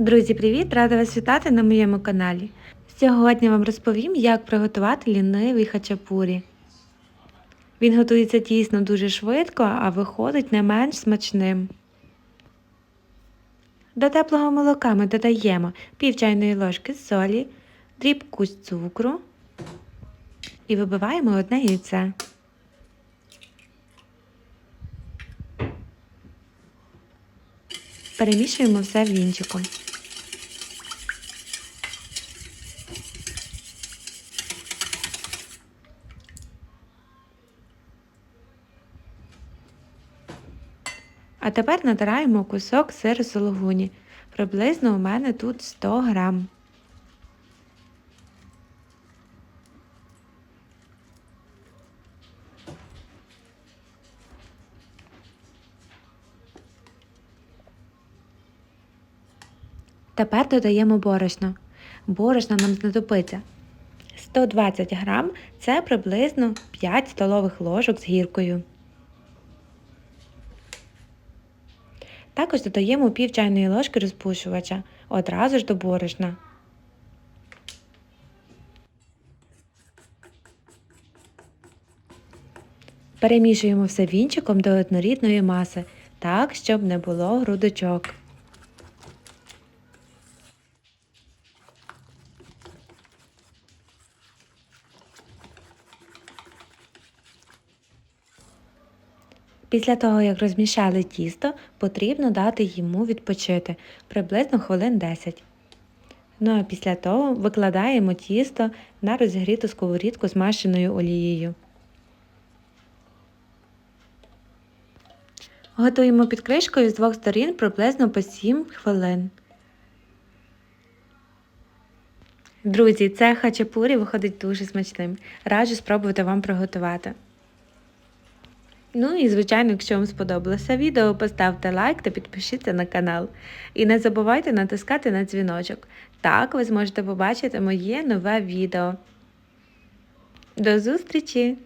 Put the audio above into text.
Друзі, привіт! Рада вас вітати на моєму каналі. Сьогодні вам розповім, як приготувати лінивий хачапурі. Він готується дійсно дуже швидко, а виходить не менш смачним. До теплого молока ми додаємо пів чайної ложки солі, дрібку цукру і вибиваємо одне яйце. Перемішуємо все вінчиком. А тепер натираємо кусок сиру сологуні. Приблизно у мене тут 100 грам. Тепер додаємо борошно. Борошна нам знадобиться 120 грам це приблизно 5 столових ложок з гіркою. Також додаємо пів чайної ложки розпушувача одразу ж до борошна. Перемішуємо все вінчиком до однорідної маси, так, щоб не було грудочок. Після того, як розмішали тісто, потрібно дати йому відпочити приблизно хвилин 10. Ну а після того викладаємо тісто на розігріту сковорідку з машиною олією. Готуємо під кришкою з двох сторін приблизно по 7 хвилин. Друзі, це хачапурі виходить дуже смачним. Раджу спробувати вам приготувати. Ну і, звичайно, якщо вам сподобалося відео, поставте лайк та підпишіться на канал. І не забувайте натискати на дзвіночок. Так ви зможете побачити моє нове відео. До зустрічі!